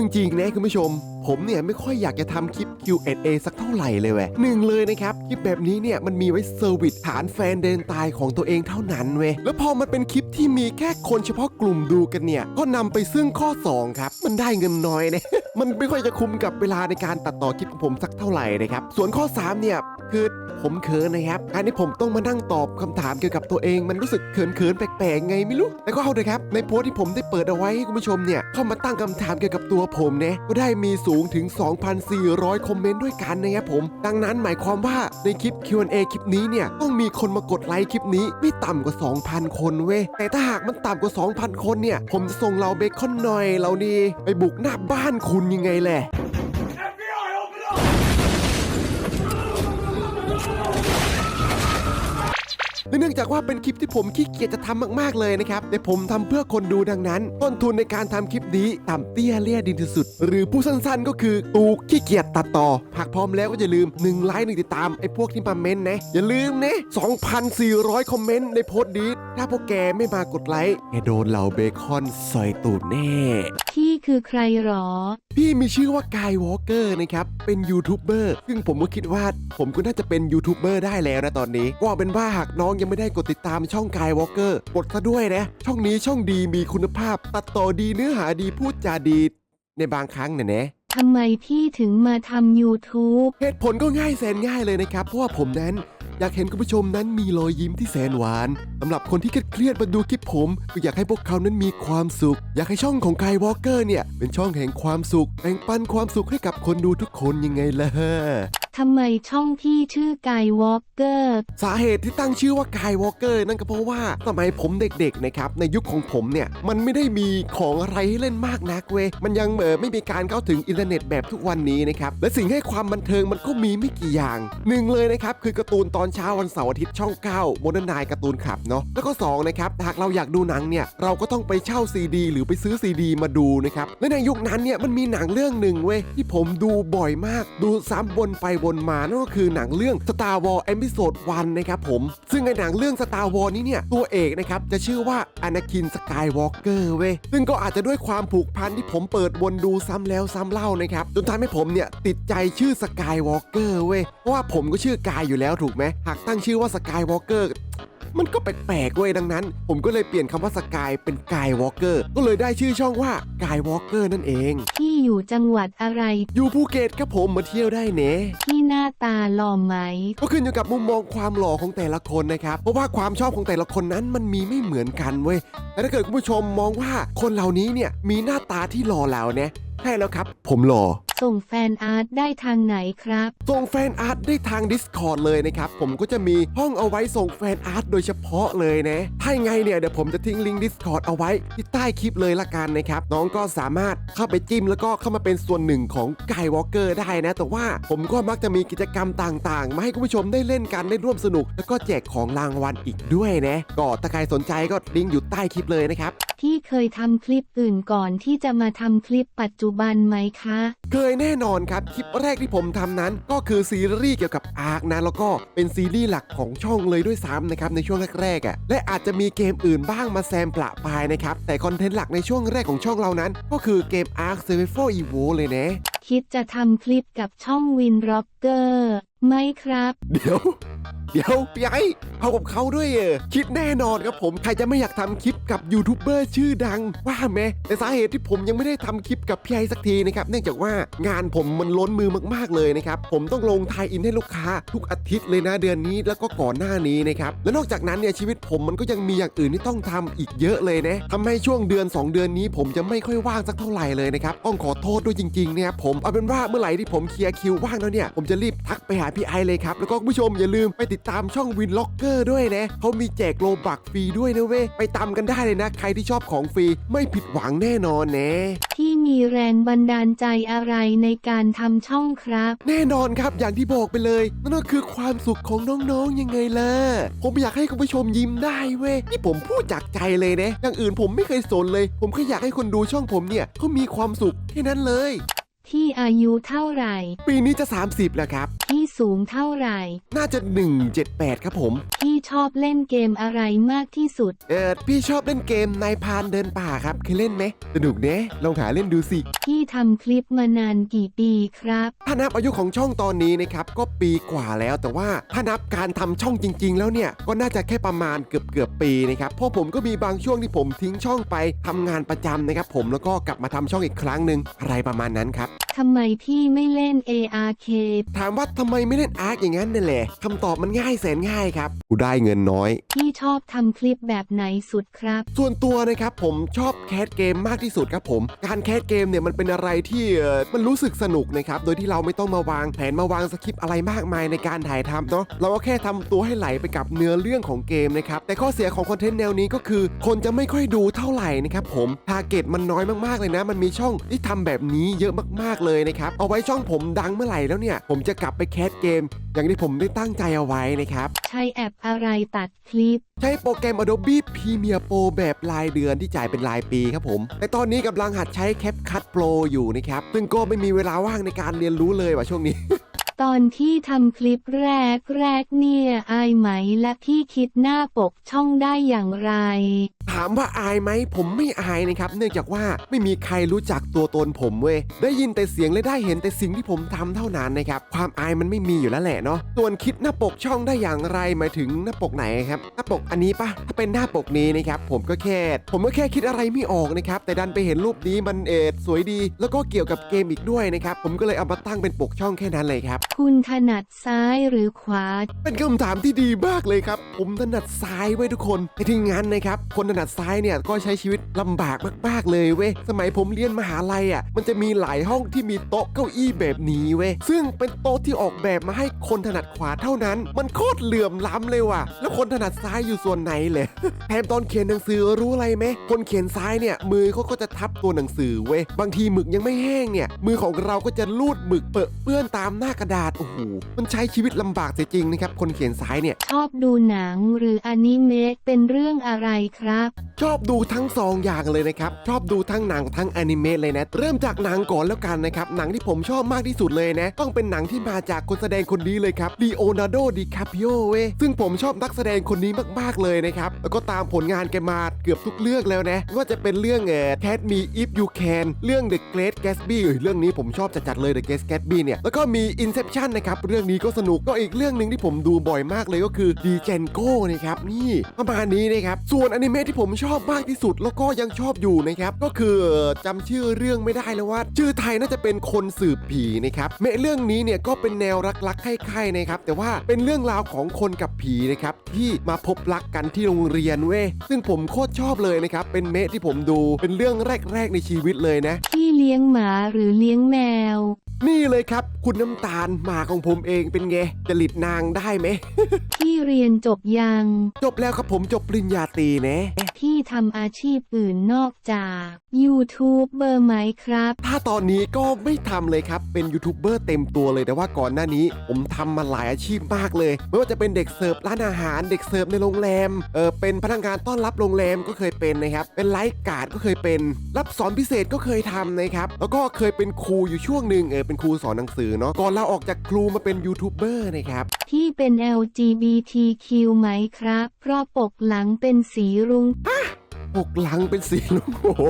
จริงๆนะคุณผู้ชม ผมเนี่ยไม่ค่อยอยากจะทำคลิป Q&A สักเท่าไหร่เลยเว้ยหนึ่งเลยนะครับ คลิปแบบนี้เนี่ยมันมีไว้เซอร์วิสฐานแฟนเดินตายของตัวเองเท่านั้นเว้ยแล้วพอมันเป็นคลิปที่มีแค่คนเฉพาะกลุ่มดูกันเนี่ย ก็นำไปซึ่งข้อ 2 ครับ มันได้เงินน้อยนะ มันไม่ค่อยจะคุ้มกับเวลาในการตัดต่อคลิปของผมสักเท่าไหร่นะครับส่วนข้อ 3 เนี่ย คือผมเขินนะครับการที่ผมต้องมานั่งตอบคำถามเกี่ยวกับตัวเอง มันรู้สึกเขินๆแปลกๆไงไม่รู้แต่ก็เอาเถอะครับ ในโพสที่ผมได้เปิดเอาไว้ให้คุณผู้ชมเนี่ยเข้ามาตั้งคำถามเกี่ยวกับตัวผมเนี่ยก็ได้มีสูงถึง 2,400 คอมเมนต์ด้วยกันนะครับผม ดังนั้นหมายความว่าในคลิป Q&A คลิปนี้เนี่ยต้องมีคนมากดไลค์คลิปนี้ไม่ต่ำกว่า 2,000 คนเว้ยแต่ถ้าหากมันต่ำกว่า 2,000 คนเนี่ยผมจะส่งเราเบคอนหน่อยเรานี่ไปบุกหน้าบ้านคุณยังไงแหละ และเนื่องจากว่าเป็นคลิปที่ผมขี้เกียจจะทำมากๆเลยนะครับแต่ผมทำเพื่อคนดูดังนั้น ต้นทุนในการทำคลิปนี้ต่ำเตี้ยเลี่ยดินที่สุด หรือผู้สั้นๆ ก็คือตูขี้เกียจตัดต่อหากพร้อมแล้วก็อย่าลืม1ไลค์หนึ่งติดตามไอ้พวกที่มาเม้นนะอย่าลืมนะ2,400 คอมเมนต์ในโพสต์นี้ถ้าพวกแกไม่มากดไลค์แกโดนเหล่าเบคอนซอยตูดแน่ คือใครหรอ พี่มีชื่อว่ากายวอลเกอร์นะครับ เป็นยูทูบเบอร์ซึ่งผมก็คิดว่า ผมก็น่าจะเป็นยูทูบเบอร์ได้แล้วนะตอนนี้ ก็เอาเป็นว่าหากน้องยังไม่ได้กดติดตามช่องกายวอลเกอร์กดซะด้วยนะ ช่องนี้ช่องดีมีคุณภาพ ตัดต่อดีเนื้อหาดีพูดจาดีในบางครั้งเนี่ยนะทำไมพี่ถึงมาทำ YouTube เหตุผลก็ง่ายแสนง่ายเลยนะครับ เพราะว่าผมนั้น อยากเห็นคุณผู้ชมนั้นมีรอยยิ้มที่แสนหวานสำหรับคนที่เครียดมาดูคลิปผมก็อยากให้พวกเขานั้นมีความสุข อยากให้ช่องของกายวอลเกอร์เนี่ย เป็นช่องแห่งความสุขแบ่งปันความสุขให้กับคนดูทุกคนยังไงล่ะ ทำไมช่องพี่ชื่อกายวอล์กเกอร์ สาเหตุที่ตั้งชื่อว่ากายวอลเกอร์นั่นก็เพราะว่าสมัยผมเด็กๆนะครับในยุคของผมเนี่ยมันไม่ได้มีของอะไรให้เล่นมากนักเว้ยมันยังเออไม่มีการเข้าถึงอินเทอร์เน็ตแบบทุกวันนี้นะครับและสิ่งให้ความบันเทิงมันก็มีไม่กี่อย่างหนึ่งเลยนะครับคือการ์ตูนตอนเช้าวันเสาร์อาทิตย์ช่อง9โมเดิร์นไนการ์ตูนคลับเนาะแล้วก็สองนะครับหากเราอยากดูหนังเนี่ยเราก็ต้องไปเช่าซีดีหรือไปซื้อซีดีมาดูนะครับและในยุคนั้นเนี่ยมันมีหนังเรื่องหนึ่งเว้ยที่ผมดูบ่อยมากดูซ้ำวนไปวนมานั่นก็คือหนังเรื่อง Star Wars Episode 1นะครับผม ซึ่งในหนังเรื่อง Star Wars นี้เนี่ยตัวเอกนะครับจะชื่อว่า Anakin Skywalker เว้ยซึ่งก็อาจจะด้วยความผูกพันที่ผมเปิดวนดูซ้ำแล้วซ้ำเล่านะครับจนทำให้ผมเนี่ยติดใจชื่อ Skywalker เว้ยเพราะว่าผมก็ชื่อกายอยู่แล้วถูกไหมหากตั้งชื่อว่า Skywalker มันก็แปลกๆเว้ยดังนั้น ผมก็เลยเปลี่ยนคำว่าสกายเป็นกายวอล์กเกอร์ก็เลยได้ชื่อช่องว่ากายวอล์กเกอร์นั่นเอง พี่อยู่จังหวัดอะไร อยู่ภูเก็ตครับผมมาเที่ยวได้เนะพี่หน้าตาหล่อไหม ก็ขึ้นอยู่กับมุมมองความหล่อของแต่ละคนนะครับเพราะว่าความชอบของแต่ละคนนั้นมันมีไม่เหมือนกันเว้ยแต่ถ้าเกิดคุณผู้ชมมองว่าคนเหล่านี้เนี่ยมีหน้าตาที่หล่อเหลาเนี่ยใช่แล้วครับ ผมหล่อ ส่งแฟนอาร์ตได้ทางไหนครับ ส่งแฟนอาร์ตได้ทาง Discord เลยนะครับ ผมก็จะมีห้องเอาไว้ส่งแฟนอาร์ตโดยเฉพาะเลยนะ ถ้ายังไงเนี่ยเดี๋ยวผมจะทิ้งลิงก์ Discord เอาไว้ที่ใต้คลิปเลยละกันนะครับ น้องก็สามารถเข้าไปจิ้มแล้วก็เข้ามาเป็นส่วนหนึ่งของกายวอล์กเกอร์ได้นะ แต่ว่าผมก็มักจะมีกิจกรรมต่างๆ มาให้คุณผู้ชมได้เล่นกันได้ร่วมสนุก แล้วก็แจกของรางวัลอีกด้วยนะก็ถ้าใครสนใจก็ลิงก์อยู่ใต้คลิปเลยนะครับพี่เคยทำคลิปอื่นก่อนที่จะมาทำคลิปปัจจุบันไหมคะ เคยแน่นอนครับ คลิปแรกที่ผมทำนั้น ก็คือซีรีส์เกี่ยวกับอาร์คนะแล้วก็เป็นซีรีส์หลักของช่องเลยด้วยซ้ำนะครับในช่วงแรกๆอะ่ะและอาจจะมีเกมอื่นบ้างมาแซมประปรายนะครับแต่คอนเทนต์หลักในช่วงแรกของช่องเรานั้น ก็คือเกม Ark Survival Evo เลยนะคิดจะทำคลิปกับช่องวินร็อกเกอร์ไหมครับ เดี๋ยว เดี๋ยวพี่ไอ้เอากับเขาด้วยเออคิดแน่นอนครับผมใครจะไม่อยากทำคลิปกับยูทูบเบอร์ชื่อดัง ว่าไหมแต่สาเหตุที่ผมยังไม่ได้ทำคลิปกับพี่ไอ้สักทีนะครับเนื่องจากว่างานผมมันล้นมือมากๆเลยนะครับผมต้องลงไทยอินให้ลูกค้า ทุกอาทิตย์เลยนะเดือนนี้แล้วก็ก่อนหน้านี้นะครับและนอกจากนั้นเนี่ยชีวิตผมมันก็ยังมีอย่างอื่นที่ต้องทำอีกเยอะเลยนะทำให้ช่วงเดือน 2 เดือนนี้ ผมจะไม่ค่อยว่างสักเท่าไหร่เลยนะครับต้องขอโทษด้วยจริงๆเนี่ยผมเอาเป็นว่าเมื่อไหร่ที่ผมเคลียร์คิวว่างแล้วเนี่ยผมจะรีบทักไปหาพี่ไอเลยครับแล้วก็คุณผู้ชมอย่าลืมไปติดตามช่องวินล็อกเกอร์ด้วยนะเขามีแจกโลบักฟรีด้วยนะเว้ยไปตามกันได้เลยนะ ใครที่ชอบของฟรีไม่ผิดหวังแน่นอนแนะพี่มีแรงบันดาลใจอะไรในการทำช่องครับ แน่นอนครับอย่างที่บอกไปเลย นั่นก็คือความสุขของน้องๆยังไงล่ะผมอยากให้คุณผู้ชมยิ้มได้เว้ยนี่ผมพูดจากใจเลยนะอย่างอื่นผมไม่เคยสนเลย ผมแค่อยากให้คนดูช่องผมเนี่ยเขามีความสุขแค่นั้นเลย พี่อายุเท่าไหร่ ปีนี้จะ 30 แล้วครับพี่สูงเท่าไหร่ น่าจะ 178 ครับผมพี่ชอบเล่นเกมอะไรมากที่สุด เออพี่ชอบเล่นเกมนายพรานเดินป่าครับ เคยเล่นไหมสนุกเนะลองหาเล่นดูสิพี่ทำคลิปมานานกี่ปีครับ ถ้านับอายุของช่องตอนนี้นะครับ ก็ปีกว่าแล้วแต่ว่าถ้านับการทำช่องจริง ๆ แล้วเนี่ย ก็น่าจะแค่ประมาณเกือบเกือบๆปีนะครับ เพราะผมก็มีบางช่วงที่ผมทิ้งช่องไปทำงานประจำนะครับผมแล้วก็กลับมาทำช่องอีกครั้งหนึ่งอะไรประมาณนั้นครับ ทำไมพี่ไม่เล่น ARK ถามว่าทำไมไม่เล่นอาร์คอย่างนั้นนั่นแหละคำตอบมันง่ายแสนง่ายครับกูได้เงินน้อย พี่ชอบทำคลิปแบบไหนสุดครับ ส่วนตัวนะครับผมชอบแคสเกมมากที่สุดครับผม การแคสเกมเนี่ยมันเป็นอะไรที่เอ่อมันรู้สึกสนุกนะครับโดยที่เราไม่ต้องมาวางแผนมาวางสคริปต์อะไรมากมายในการถ่ายทำเนาะเราก็แค่ทำตัวให้ไหลไปกับเนื้อเรื่องของเกมนะครับแต่ข้อเสียของคอนเทนต์แนวนี้ก็คือ คนจะไม่ค่อยดูเท่าไหร่นะครับผมทาร์เก็ตมันน้อยมากๆเลยนะ มันมีช่องที่ทำแบบนี้เยอะมากๆเลยนะครับ เอาไว้ช่องผมดังเมื่อไหร่แล้วเนี่ย ผมจะกลับไปแคสเกม อย่างที่ผมได้ตั้งใจเอาไว้นะครับ ใช้แอปอะไรตัดคลิป ใช้โปรแกรม Adobe Premiere Pro แบบรายเดือนที่จ่ายเป็นรายปีครับผมแต่ตอนนี้กำลังหัดใช้ CapCut Pro อยู่นะครับซึ่งก็ไม่มีเวลาว่างในการเรียนรู้เลยว่ะช่วงนี้ ตอนที่ทำคลิปแรกแรกเนี่ยอายไหมและพี่คิดหน้าปกช่องได้อย่างไร ถามว่าอายไหมผมไม่อายนะครับ เนื่องจากว่าไม่มีใครรู้จักตัวตนผมเว้ยได้ยินแต่เสียงและได้เห็นแต่สิ่งที่ผมทำเท่านั้นนะครับความอายมันไม่มีอยู่แล้วแหละเนาะส่วนคิดหน้าปกช่องได้อย่างไรหมายถึงหน้าปกไหนครับหน้าปกอันนี้ปะถ้าเป็นหน้าปกนี้นะครับผมก็แค่ผมก็แค่คิดอะไรไม่ออกนะครับแต่ดันไปเห็นรูปนี้มันเอดสวยดี แล้วก็เกี่ยวกับเกมอีกด้วยนะครับผมก็เลยเอามาตั้งเป็นปกช่องแค่นั้นเลยครับคุณถนัดซ้ายหรือขวา เป็นคำถามที่ดีมากเลยครับ ผมถนัดซ้ายไว้ทุกคนในที่งั้นนะครับ คนถนัดซ้ายเนี่ยก็ใช้ชีวิตลำบากมาก ๆ เลยเว้ย สมัยผมเรียนมหาลัยอะ มันจะมีหลายห้องที่มีโต๊ะเก้าอี้แบบนี้เว้ย ซึ่งเป็นโต๊ะที่ออกแบบมาให้คนถนัดขวาเท่านั้น มันโคตรเหลื่อมล้ำเลยว่ะ แล้วคนถนัดซ้ายอยู่ส่วนไหนเลยแถมตอนเขียนหนังสือรู้อะไรไหม คนเขียนซ้ายเนี่ยมือเขาก็จะทับตัวหนังสือเว้ย บางทีหมึกยังไม่แห้งเนี่ย มือของเราก็จะลูดหมึกเปอะเปื้อนตามหน้ากระดาษโอ้โหมันใช้ชีวิตลำบากเสียจริงนะครับคนเขียนซ้ายเนี่ย ชอบดูหนังหรืออนิเมะเป็นเรื่องอะไรครับ ชอบดูทั้งสองอย่างเลยนะครับ ชอบดูทั้งหนังทั้งอนิเมะเลยนะ เริ่มจากหนังก่อนแล้วกันนะครับ หนังที่ผมชอบมากที่สุดเลยนะ ต้องเป็นหนังที่มาจากคนแสดงคนนี้เลยครับลีโอนาร์โดดิคาปิโอเว้ยซึ่งผมชอบนักแสดงคนนี้มากๆเลยนะครับ แล้วก็ตามผลงานแกมาเกือบทุกเรื่องแล้วนะไม่ว่าจะเป็นเรื่องเอ่อ Cat Me If You Can เรื่อง The Great Gatsby เอ้ยเรื่องนี้ผมชอบจัดๆเลย The Great Gatsby เนี่ยแล้วก็มี Inception นะครับเรื่องนี้ก็สนุกก็อีกเรื่องหนึ่งที่ผมดูบ่อยมากเลยก็คือ d j e n g o นะครับนี่ประมาณนี้นะครับส่วนอนิเมะที่ผมชอบมากที่สุดแล้วก็ยังชอบอยู่นะครับก็คือเอ่อจำชื่อเรื่องไม่ได้แล้วว่า ชื่อไทยน่าจะเป็นคนสืบผีนะครับเมะเรื่องนี้เนี่ยก็เป็นแนวรักๆใคร่ๆนะครับแต่ว่าเป็นเรื่องราวของคนกับผีนะครับที่มาพบรักกันที่โรงเรียนเว้ยซึ่งผมโคตรชอบเลยนะครับเป็นเมะที่ผมดูเป็นเรื่องแรก ๆในชีวิตเลยนะพี่ เลี้ยงหมาหรือเลี้ยงแมว นี่เลยครับ คุณน้ำตาลหมาของผมเองเป็นไงจริตนางได้ไหม พี่เรียนจบยัง จบแล้วครับผมจบปริญญาตรีนะ พี่ ทำอาชีพอื่นนอกจาก YouTube เบอร์ไหมครับ ถ้าตอนนี้ก็ไม่ทำเลยครับ เป็นยูทูบเบอร์เต็มตัวเลยแต่ว่าก่อนหน้านี้ ผมทำมาหลายอาชีพมากเลย ไม่ว่าจะเป็นเด็กเสิร์ฟร้านอาหาร เด็กเสิร์ฟในโรงแรม เออเป็นพนักงานต้อนรับโรงแรมก็เคยเป็นนะครับ เป็นไลฟ์การ์ดก็เคยเป็น รับสอนพิเศษก็เคยทำนะครับ แล้วก็เคยเป็นครูอยู่ช่วงหนึ่งเออเป็นครูสอนหนังสือเนาะ ก่อนเราออกจากครูมาเป็นยูทูบเบอร์นะครับพี่เป็น LGBTQ ไหมครับ เพราะปกหลังเป็นสีรุง้ งปกหลังเป็นสีลุงโอ้โห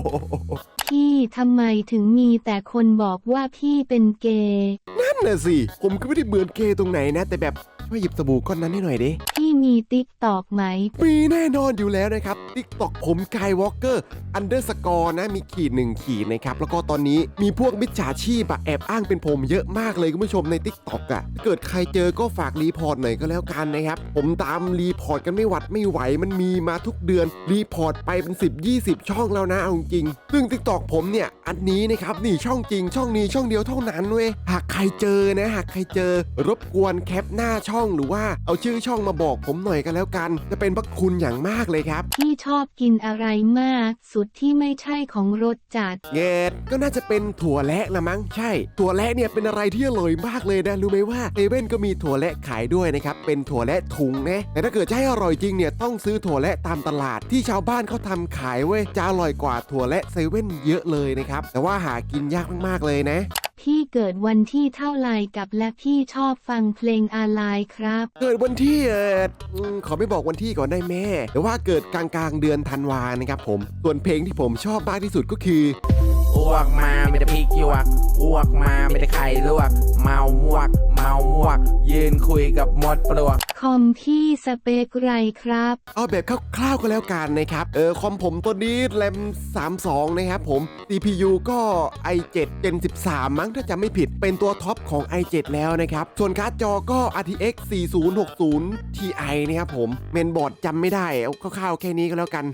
พี่ทำไมถึงมีแต่คนบอกว่าพี่เป็นเกย์นั่นน่ะสิ ผมก็ไม่ได้เหมือนเกย์ตรงไหนนะ แต่แบบช่วยหยิบสบู่ก้อนนั้นให้หน่อยดิ พี่มีติ๊กตอกไหม มีแน่นอนอยู่แล้วนะครับ TikTok ผม Skywalker Underscore นะมีขีดหนึ่งขีดนะครับ แล้วก็ตอนนี้มีพวกมิจฉาชีพอะแอบอ้างเป็นผมเยอะมากเลยคุณผู้ชมใน TikTok อะถ้าเกิดใครเจอก็ฝากรีพอร์ตหน่อยก็แล้วกันนะครับ ผมตามรีพอร์ตกันไม่หวัดไม่ไหวมันมีมาทุกเดือน รีพอร์ตไปเป็น 10 20 ช่องแล้วนะเอาจริงซึ่ง TikTok ผมเนี่ยอันนี้นะครับนี่ช่องจริงช่องนี้ช่องเดียวเท่านั้นเว้ยหากใครเจอนะหากใครเจอ รบกวนแคปหน้าช่องหรือว่าเอาชื่อช่องมาบอกผมหน่อยก็แล้วกัน จะเป็นพระคุณอย่างมากเลยครับ พี่ชอบกินอะไรมาก สุดที่ไม่ใช่ของรสจัด เงดก็น่าจะเป็นถั่วและละมั้งใช่ ถั่วและเนี่ยเป็นอะไรที่อร่อยมากเลยนะรู้ไหมว่าเซเว่นก็มีถั่วและขายด้วยนะครับเป็นถั่วและถุงนะแต่ถ้าเกิดจะให้อร่อยจริงเนี่ยต้องซื้อถั่วและตามตลาดที่ชาวบ้านเขาทำขายเว้ยจะอร่อยกว่าถั่วและเซเว่นเยอะเลยนะครับแต่ว่าหากินยากมากๆเลยนะ พี่เกิดวันที่เท่าไรกับและพี่ชอบฟังเพลงอะไรครับ เกิดวันที่เอออืมขอไม่บอกวันที่ก่อนได้แม่แต่ว่าเกิดกลางกลางๆเดือนธันวานะครับผม ส่วนเพลงที่ผมชอบมากที่สุดก็คืออ้วกมาไม่ได้พริกหยวกอ้วกมาไม่ได้ไข่ลวก เมามวก เมามวก ยืนคุยกับมดปลวก คอมพี่สเปคไรครับ เอาแบบคร่าวๆก็แล้วกันนะครับ เออคอมผมตัวนี้แรม32 นะครับผม CPU ก็ i7 Gen 13 มั้งถ้าจำไม่ผิดเป็นตัวท็อปของ i7 แล้วนะครับ ส่วนการ์ดจอก็ RTX 4060 Ti นะครับผม เมนบอร์ดจำไม่ได้เอาคร่าวๆแค่นี้ก็แล้วกัน